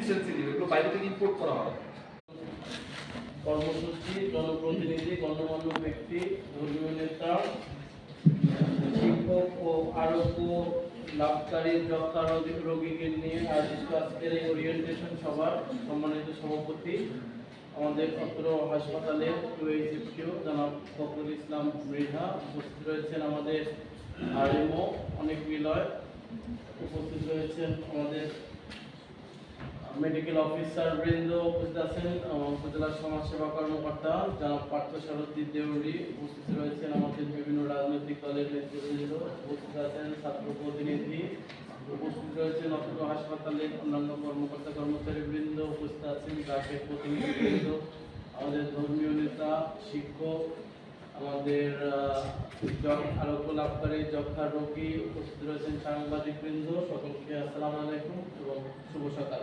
খুবই সেন্সিটিভ এগুলো বাইরে থেকে ইম্পোর্ট করা হয়। কর্মসূচি, জনপ্রতিনিধি, গণ্যমান্য ব্যক্তি, ধর্মীয় নেতা, শিক্ষক ও আরোগ্য লাভকারী যক্ষা রোগী- রোগীকে নিয়ে আয়োজিত আজকের এই ওরিয়েন্টেশন সভার সম্মানিত সভাপতি আমাদের অত্র হাসপাতালের ইউএইচএফটিও জনাব ফখরুল ইসলাম মৃধা উপস্থিত রয়েছেন আমাদের আরএমও অনেক বিলয় উপস্থিত রয়েছেন আমাদের মেডিকেল অফিসার বৃন্দ উপস্থিত আছেন উপজেলা সমাজসেবা কর্মকর্তা জনাব পার্থ সারথী দেউরি উপস্থিত রয়েছেন আমাদের বিভিন্ন রাজনৈতিক দলের নেতৃবৃন্দ, উপস্থিত আছেন ছাত্র প্রতিনিধি, উপস্থিত রয়েছেন অত্র হাসপাতালের অন্যান্য কর্মকর্তা কর্মচারী বৃন্দ, উপস্থিত আছেন গ্রাহকের প্রতিনিধিবৃন্দ, আমাদের ধর্মীয় নেতা, শিক্ষক, আমাদের আরোগ্য লাভকারী যক্ষা রোগী, উপস্থিত রয়েছেন সাংবাদিক বৃন্দ, সকলকে আসসালামু আলাইকুম এবং শুভ সকাল।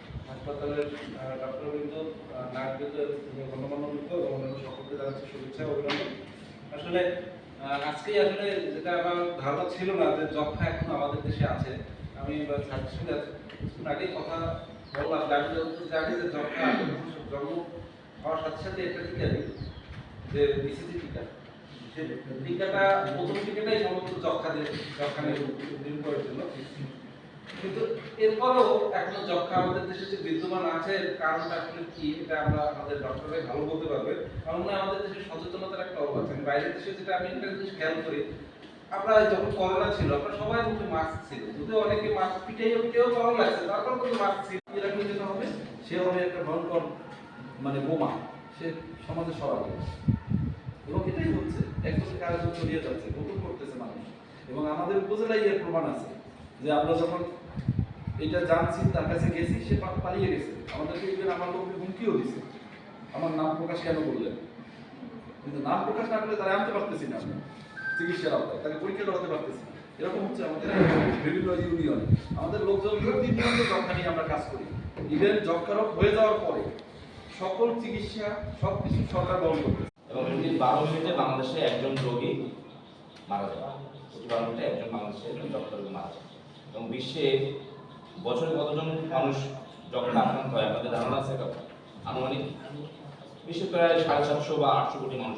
হাসপাতালের ডাক্তারবৃন্দ নার্সবৃন্দ এবং গণ্যমান্য বৃন্দ এবং সকলকে জানাচ্ছি শুভেচ্ছা, অভিনন্দন। আসলে আজকেই আসলে যেটা আমার ধারণা ছিল না যে যক্ষা এখন আমাদের দেশে আছে, আমি ছাত্রের সঙ্গে আগেই কথা বললাম যে জানি যে যক্ষা জন্ম হওয়ার সাথে সাথে একটা টিকা দিই, যে বিসিজি টিকা। সে টিকাটা প্রথম টিকাটাই সম্ভবত যক্ষা দিয়ে যক্ষা নিয়ে করার জন্য। কিন্তু এরপরেও এখনও যক্ষা আমাদের দেশে যে বিদ্যমান আছে, এর কারণটা আসলে কি, এটা আমরা আমাদের ডক্টররাই ভালো বলতে পারবে। কারণ আমাদের দেশে সচেতনতার একটা অভাব আছে। বাইরের দেশে যেটা আমি একটা জিনিস খেয়াল করি, আমরা যখন করোনা ছিল, আমরা সবাই মুখে মাস্ক ছিল। যদিও অনেকে মাস্ক পিটাইও কেউ গরম লাগছে তারপর কিন্তু মাস্ক ছিল। এর আগে যেটা হবে? সে হবে একটা ভয়ঙ্কর মানে বোমা। সে সমাজে সরাবে এবং এটাই হচ্ছে একজন কাজ ছড়িয়ে যাচ্ছে গোপন করতেছে মানুষ। এবং আমাদের উপজেলায় এর প্রমাণ আছে। যে আমরা যখন এটা জানছি, তার কাছে গেছি, সে পালিয়ে গেছে। আমাদেরকে ইভেন আমার লোককে হুমকিও দিছে। আমার নাম প্রকাশ কেন করলেন? কিন্তু নাম প্রকাশ না করলে তারা আনতে পারতেছি না চিকিৎসার আওতায়। তাকে পরীক্ষা করাতে পারতেছি এরকম হচ্ছে আমাদের বিভিন্ন ইউনিয়নে আমাদের লোকজন প্রতিনিয়ত যক্ষা নিয়ে আমরা কাজ করি। ইভেন যক্ষা রোগ হয়ে যাওয়ার পরে সকল চিকিৎসা সব কিছু সরকার বহন করতেছে। এবং বারো মিনিটে বাংলাদেশে একজন রোগী মারা যায়। প্রতি বারো মিনিটে একজন বাংলাদেশে একজন যক্ষা রোগী মারা যায়। এবং বিশ্বে বছরে কতজন মানুষ যখন আক্রান্ত হয় আমাদের ধারণা আছে? আনুমানিক বিশ্বে প্রায় সাড়ে সাতশো বা আটশো কোটি মানুষ